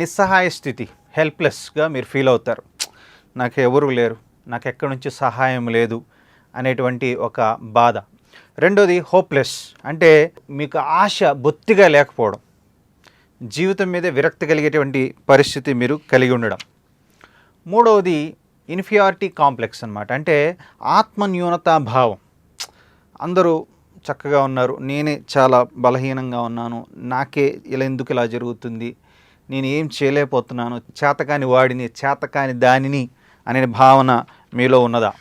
నిస్సహాయ స్థితి హెల్ప్లెస్గా మీరు ఫీల్ అవుతారు. నాకు ఎవరు లేరు నాకు ఎక్కడి నుంచి సహాయం లేదు అనేటువంటి ఒక బాధ. రెండోది హోప్లెస్ అంటే మీకు ఆశ బొత్తిగా లేకపోవడం. జీవితం మీద విరక్తి కలిగేటువంటి పరిస్థితి మీరు కలిగి ఉండడం. మూడవది ఇన్ఫియారిటీ కాంప్లెక్స్ అన్నమాట అంటే ఆత్మన్యూనతా భావం. అందరూ చక్కగా ఉన్నారు నేనే చాలా బలహీనంగా ఉన్నాను నాకే ఇలా ఎందుకు ఇలా జరుగుతుంది నేను ఏం చేయలేకపోతున్నాను చేతకాని వాడిని చేతకాని దానిని అనే భావన మీలో ఉన్నదా?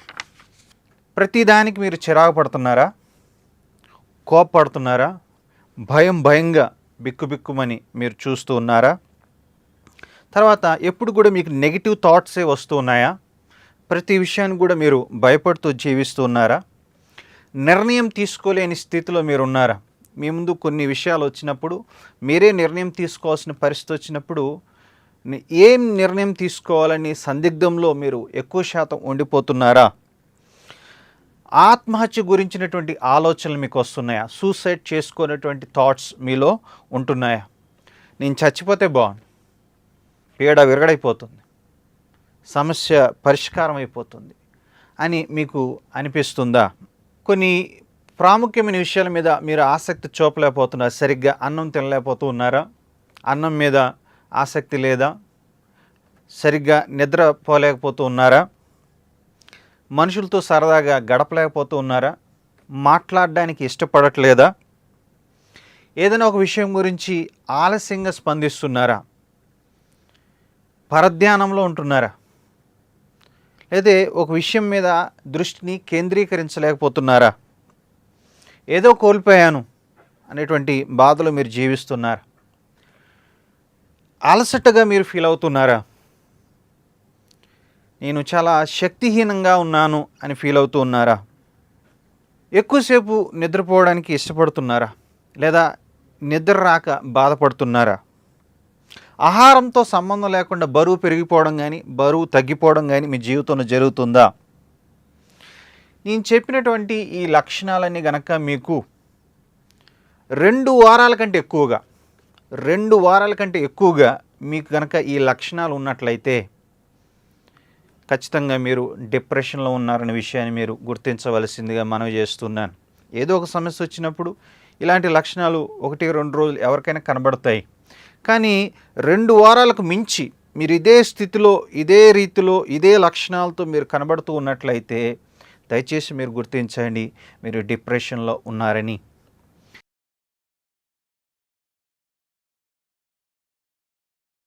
ప్రతిదానికి మీరు చిరాకు పడుతున్నారా? కోపపడుతున్నారా? భయం భయంగా బిక్కుబిక్కుమని మీరు చూస్తూ ఉన్నారా? తర్వాత ఎప్పుడు కూడా మీకు నెగిటివ్ థాట్సే వస్తూ ఉన్నాయా? ప్రతి విషయాన్ని కూడా మీరు భయపడుతూ జీవిస్తూ ఉన్నారా? నిర్ణయం తీసుకోలేని స్థితిలో మీరు ఉన్నారా? మీ ముందు కొన్ని విషయాలు వచ్చినప్పుడు మీరే నిర్ణయం తీసుకోవాల్సిన పరిస్థితి వచ్చినప్పుడు ఏం నిర్ణయం తీసుకోవాలని సందిగ్ధంలో మీరు ఎక్కువ శాతం ఉండిపోతున్నారా? ఆత్మహత్య గురించినటువంటి ఆలోచనలు మీకు వస్తున్నాయా? సూసైడ్ చేసుకునేటువంటి థాట్స్ మీలో ఉంటున్నాయా? నేను చచ్చిపోతే బాగుంది పీడ విరగడైపోతుంది. సమస్య పరిష్కారం అయిపోతుంది అని మీకు అనిపిస్తుందా? కొన్ని ప్రాముఖ్యమైన విషయాల మీద మీరు ఆసక్తి చూపలేకపోతున్నారు. సరిగ్గా అన్నం తినలేకపోతూ ఉన్నారా? అన్నం మీద ఆసక్తి లేదా? సరిగ్గా నిద్రపోలేకపోతూ ఉన్నారా? మనుషులతో సరదాగా గడపలేకపోతూ ఉన్నారా? మాట్లాడడానికి ఇష్టపడట్లేదా? ఏదైనా ఒక విషయం గురించి ఆలస్యంగా స్పందిస్తున్నారా? పరధ్యానంలో ఉంటున్నారా? లేదా ఒక విషయం మీద దృష్టిని కేంద్రీకరించలేకపోతున్నారా? ఏదో కోల్పోయాను అనేటువంటి బాధలు మీరు జీవిస్తున్నారు. అలసటగా మీరు ఫీల్ అవుతున్నారా? నేను చాలా శక్తిహీనంగా ఉన్నాను అని ఫీల్ అవుతూ ఉన్నారా? ఎక్కువసేపు నిద్రపోవడానికి ఇష్టపడుతున్నారా? లేదా నిద్ర రాక బాధపడుతున్నారా? ఆహారంతో సంబంధం లేకుండా బరువు పెరిగిపోవడం కానీ బరువు తగ్గిపోవడం కానీ మీ జీవితంలో జరుగుతుందా? నేను చెప్పినటువంటి ఈ లక్షణాలన్నీ గనక మీకు రెండు వారాల కంటే ఎక్కువగా రెండు వారాల కంటే ఎక్కువగా మీకు గనక ఈ లక్షణాలు ఉన్నట్లయితే ఖచ్చితంగా మీరు డిప్రెషన్లో ఉన్నారనే విషయాన్ని మీరు గుర్తించవలసిందిగా మనవి చేస్తున్నాను. ఏదో ఒక సమస్య వచ్చినప్పుడు ఇలాంటి లక్షణాలు ఒకటి రెండు రోజులు ఎవరికైనా కనబడతాయి. కానీ రెండు వారాలకు మించి మీరు ఇదే స్థితిలో ఇదే రీతిలో ఇదే లక్షణాలతో మీరు కనబడుతూ ఉన్నట్లయితే దయచేసి మీరు గుర్తించండి మీరు డిప్రెషన్లో ఉన్నారని.